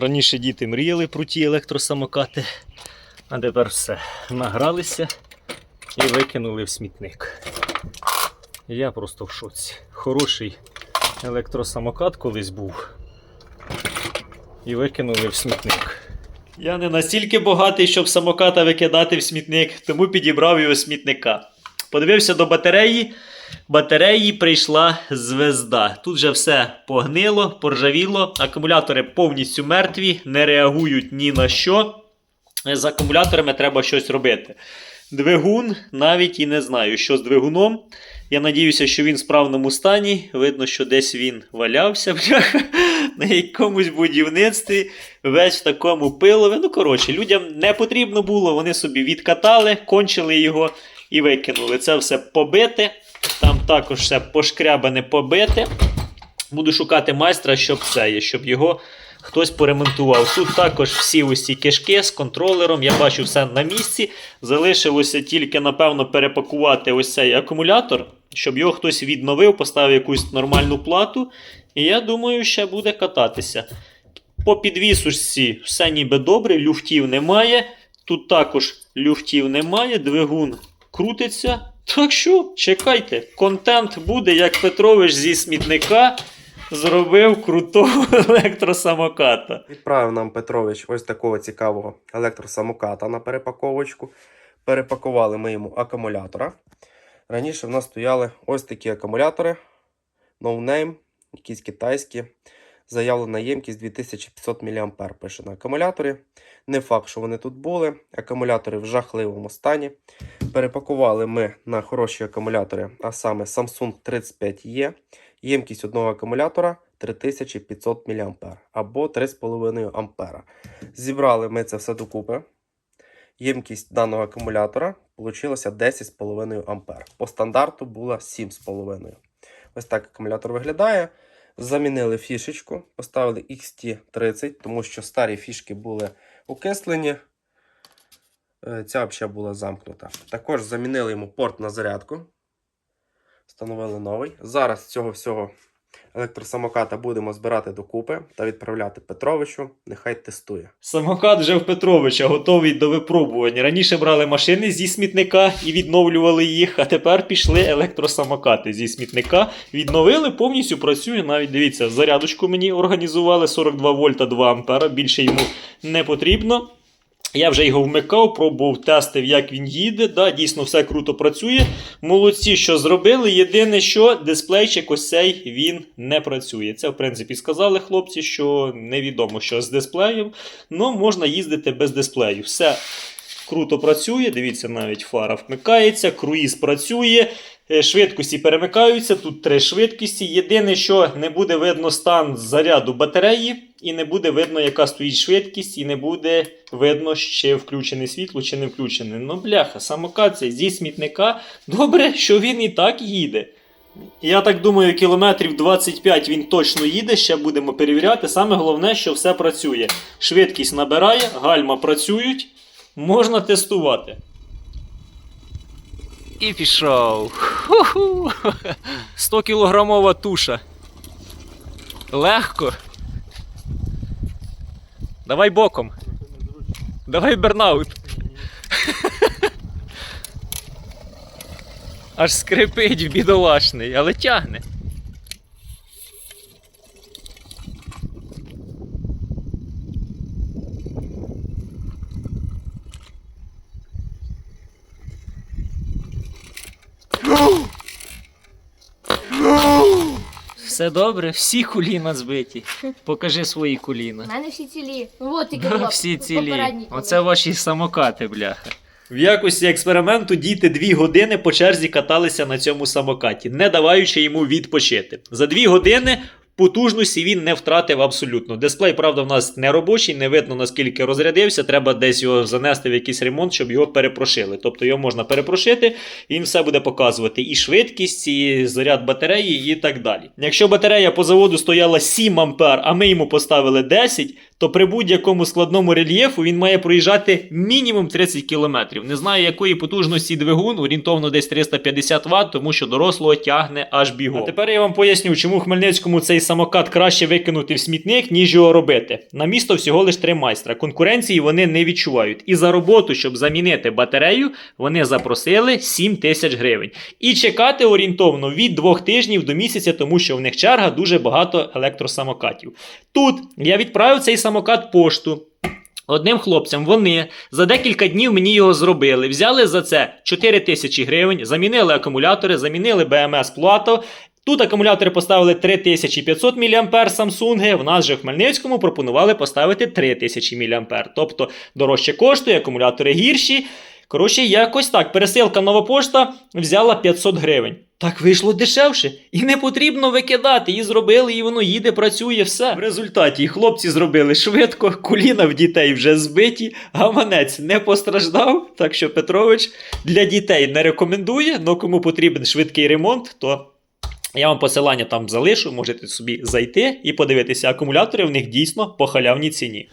Раніше діти мріяли про ті електросамокати, а тепер все. Награлися і викинули в смітник. Я просто в шоці. Хороший електросамокат колись був. І викинули в смітник. Я не настільки багатий, щоб самоката викидати в смітник, тому підібрав його смітника. Подивився до батареї. Батареї прийшла звезда. Тут же все погнило, поржавіло, акумулятори повністю мертві, не реагують ні на що. З акумуляторами треба щось робити. Двигун навіть і не знаю, що з двигуном. Я надіюся, що він в справному стані. Видно, що десь він валявся на якомусь будівництві, весь в такому пилові. Ну, коротше, людям не потрібно було, вони собі відкатали, кончили його і викинули. Це все побите. Там також все пошкрябане побите. Буду шукати майстра, щоб це є, щоб його хтось поремонтував. Тут також всі ось ці кишки з контролером. Я бачу все на місці. Залишилося тільки, напевно, перепакувати ось цей акумулятор, щоб його хтось відновив, поставив якусь нормальну плату. І я думаю, ще буде кататися. По підвісушці все ніби добре, люфтів немає. Тут також люфтів немає, двигун крутиться. Так що, чекайте, контент буде, як Петрович зі смітника зробив крутого електросамоката. Відправив нам Петрович ось такого цікавого електросамоката на перепаковочку. Перепакували ми йому акумулятора. Раніше в нас стояли ось такі акумулятори. No name, якісь китайські. Заявлена ємкість 2500 мА пише на акумуляторі. Не факт, що вони тут були. Акумулятори в жахливому стані. Перепакували ми на хороші акумулятори, а саме Samsung 35E. Ємкість одного акумулятора 3500 мА або 3,5 А. Зібрали ми це все докупи. Ємкість даного акумулятора вийшла 10,5 А. По стандарту була 7,5. Ось так акумулятор виглядає. Замінили фішечку, поставили XT30, тому що старі фішки були окислені. Е, Ця взагалі була замкнута. Також замінили йому порт на зарядку. Встановили новий. Зараз цього всього електросамоката будемо збирати докупи та відправляти Петровичу. Нехай тестує. Самокат вже в Петровича готовий до випробування. Раніше брали машини зі смітника і відновлювали їх, а тепер пішли електросамокати зі смітника. Відновили, повністю працює. Навіть дивіться, зарядочку мені організували 42 вольта 2 ампера. Більше йому не потрібно. Я вже його вмикав, пробував, тестив, як він їде. Да, дійсно, все круто працює. Молодці, що зробили. Єдине, що дисплейчик ось цей він не працює. Це, в принципі, сказали хлопці, що невідомо, що з дисплеєм. Ну, можна їздити без дисплею. Все круто працює. Дивіться, навіть фара вмикається, круїз працює. е, Швидкості перемикаються, тут три швидкості. Єдине, що не буде видно стан заряду батареї, і не буде видно, яка стоїть швидкість, і не буде видно, чи включене світло, чи не включене. Ну, бляха, самокат зі смітника. Добре, що він і так їде. Я так думаю, кілометрів 25 він точно їде, ще будемо перевіряти. Саме головне, що все працює. Швидкість набирає, гальма працюють, можна тестувати. І пішов. Ху-ху. 100 кілограмова туша. Легко. Давай боком. Давай бернаут. Аж скрипить бідолашний, але тягне. Все добре, всі куліна збиті. Покажи свої У мене всі цілі. Ну от тільки було всі цілі. Оце ваші самокати, бляха. В якості експерименту діти дві години по черзі каталися на цьому самокаті, не даваючи йому відпочити. За дві години потужності він не втратив абсолютно. Дисплей, правда, в нас не робочий, не видно наскільки розрядився. Треба десь його занести в якийсь ремонт, щоб його перепрошили. Тобто його можна перепрошити, і він все буде показувати і швидкість, і заряд батареї, і так далі. Якщо батарея по заводу стояла 7 ампер, а ми йому поставили 10, то при будь-якому складному рельєфу він має проїжджати мінімум 30 км. Не знаю, якої потужності двигун, орієнтовно десь 350 Вт, тому що дорослого тягне аж бігом. А тепер я вам поясню, чому Хмельницькому цей самокат краще викинути в смітник, ніж його робити. На місто всього лиш три майстра. Конкуренції вони не відчувають. І за роботу, щоб замінити батарею, вони запросили 7 тисяч гривень. І чекати орієнтовно від двох тижнів до місяця, тому що в них черга дуже багато електросамокатів. Тут я відправив цей самокат пошту. Одним хлопцям вони за декілька днів мені його зробили. Взяли за це 4 тисячі гривень, замінили акумулятори, замінили БМС плато. Тут акумулятори поставили 3500 мА Samsung, в нас же в Хмельницькому пропонували поставити 3000 мА. Тобто дорожче коштує, акумулятори гірші. Коротше, якось так. Пересилка нова пошта взяла 500 гривень. Так вийшло дешевше. І не потрібно викидати. Її зробили, і воно їде, працює, все. В результаті хлопці зробили швидко, коліна в дітей вже збиті, гаманець не постраждав. Так що Петрович для дітей не рекомендує, але кому потрібен швидкий ремонт, то я вам посилання там залишу, можете собі зайти і подивитися. Акумулятори в них дійсно по халявній ціні.